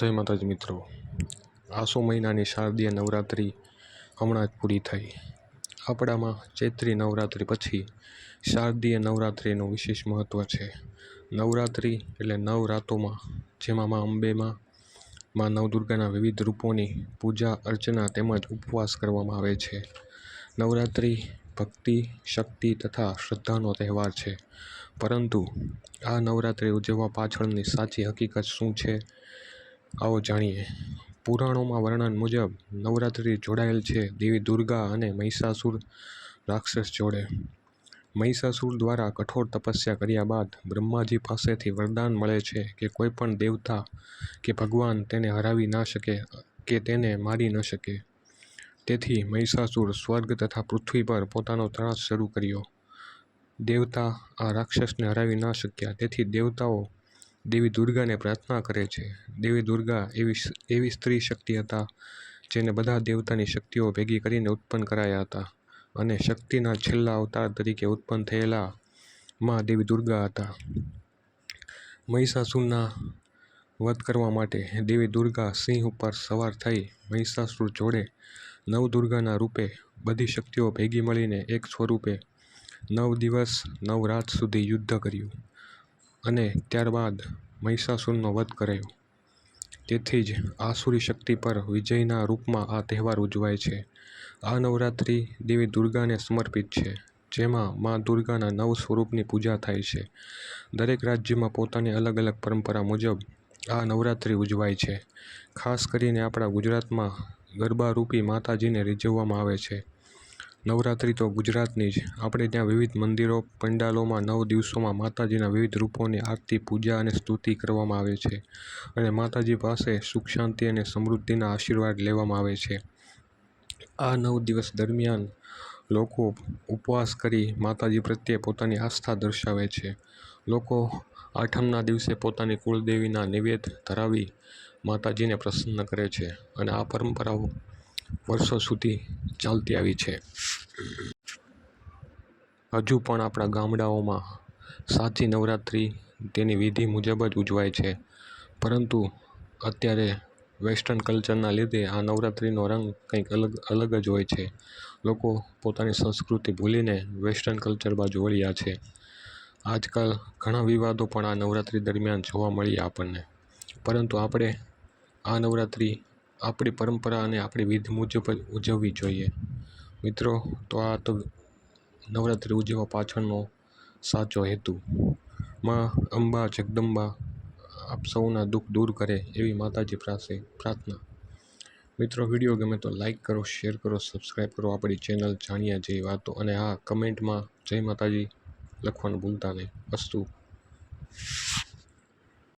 જય માતાજી મિત્રો. આસો મહિનાની શારદીય નવરાત્રિ હમણાં જ પૂરી થઈ. આપણામાં ચૈત્રી નવરાત્રિ પછી શારદીય નવરાત્રિનું વિશેષ મહત્ત્વ છે. નવરાત્રિ એટલે નવ રાતોમાં, જેમાં મા અંબેમાં, મા નવદુર્ગાના વિવિધ રૂપોની પૂજા, અર્ચના તેમજ ઉપવાસ કરવામાં આવે છે. નવરાત્રિ ભક્તિ, શક્તિ તથા શ્રદ્ધાનો તહેવાર છે. પરંતુ આ નવરાત્રિ ઉજવવા પાછળની સાચી હકીકત શું છે? આવો જાણીએ. પુરાણોમાં વર્ણન મુજબ, નવરાત્રિ જોડાયેલ છે દેવી દુર્ગા અને મહિષાસુર રાક્ષસ જોડે. મહિષાસુર દ્વારા કઠોર તપસ્યા કર્યા બાદ બ્રહ્માજી પાસેથી વરદાન મળે છે કે કોઈ પણ દેવતા કે ભગવાન તેને હરાવી ના શકે, કે તેને મારી ન શકે. તેથી મહિષાસુર સ્વર્ગ તથા પૃથ્વી પર પોતાનો ત્રાસ શરૂ કર્યો. દેવતા આ રાક્ષસને હરાવી ના શક્યા, તેથી દેવતાઓ દેવી દુર્ગાને પ્રાર્થના કરે છે. દેવી દુર્ગા એવી એવી સ્ત્રી શક્તિ હતા, જેને બધા દેવતાની શક્તિઓ ભેગી કરીને ઉત્પન્ન કરાયા હતા અને શક્તિના છેલ્લા અવતાર તરીકે ઉત્પન્ન થયેલા માં દેવી દુર્ગા હતા. મહિષાસુરના વધ કરવા માટે દેવી દુર્ગા સિંહ ઉપર સવાર થઈ મહિષાસુર જોડે નવદુર્ગાના રૂપે બધી શક્તિઓ ભેગી મળીને એક સ્વરૂપે નવ દિવસ નવ રાત સુધી યુદ્ધ કર્યું. અને ત્યારબાદ મહિષાસુરનો વધ કર્યો. તેથી જ આસુરી શક્તિ પર વિજયના રૂપમાં આ તહેવાર ઉજવાય છે. આ નવરાત્રિ દેવી દુર્ગાને સમર્પિત છે, જેમાં મા દુર્ગાના નવ સ્વરૂપની પૂજા થાય છે. દરેક રાજ્યમાં પોતાની અલગ અલગ પરંપરા મુજબ આ નવરાત્રિ ઉજવાય છે. ખાસ કરીને આપણા ગુજરાતમાં ગરબારૂપી માતાજીને રીઝવવામાં આવે છે. નવરાત્રિ તો ગુજરાતની જ. આપણે ત્યાં વિવિધ મંદિરો, પંડાલોમાં નવ દિવસોમાં માતાજીના વિવિધ રૂપોની આરતી, પૂજા અને સ્તુતિ કરવામાં આવે છે અને માતાજી પાસે સુખ, શાંતિ અને સમૃદ્ધિના આશીર્વાદ લેવામાં આવે છે. આ નવ દિવસ દરમિયાન લોકો ઉપવાસ કરી માતાજી પ્રત્યે પોતાની આસ્થા દર્શાવે છે. લોકો આઠમના દિવસે પોતાની કુળદેવીના નિવેદ ધરાવી માતાજીને પ્રસન્ન કરે છે અને આ પરંપરાઓ વર્ષો સુધી ચાલતી આવી છે. હજુ પણ આપણા ગામડાઓમાં સાચી નવરાત્રિ તેની વિધિ મુજબ જ ઉજવાય છે. પરંતુ અત્યારે વેસ્ટર્ન કલ્ચરના લીધે આ નવરાત્રિનો રંગ કંઈક અલગ અલગ જ હોય છે. લોકો પોતાની સંસ્કૃતિ ભૂલીને વેસ્ટર્ન કલ્ચર બાજુ વળ્યા છે. આજકાલ ઘણા વિવાદો પણ આ નવરાત્રિ દરમિયાન જોવા મળ્યા આપણને. પરંતુ આપણે આ નવરાત્રિ આપણી પરંપરા અને આપણી વિધિ મુજબ જ ઉજવવી જોઈએ. મિત્રો, તો આ તો નવરાત્રિ ઉજવવા પાછળનો સાચો હેતુ. માં અંબા જગદંબા આપ સૌના દુઃખ દૂર કરે એવી માતાજી પાસે પ્રાર્થના. મિત્રો, વીડિયો ગમે તો લાઈક કરો, શેર કરો સબસ્ક્રાઈબ કરો, આપણી ચેનલ જાણ્યા જેવી વાતો અને હા, કમેન્ટમાં જય માતાજી લખવાનું ભૂલતા નહીં. અસ્તુ.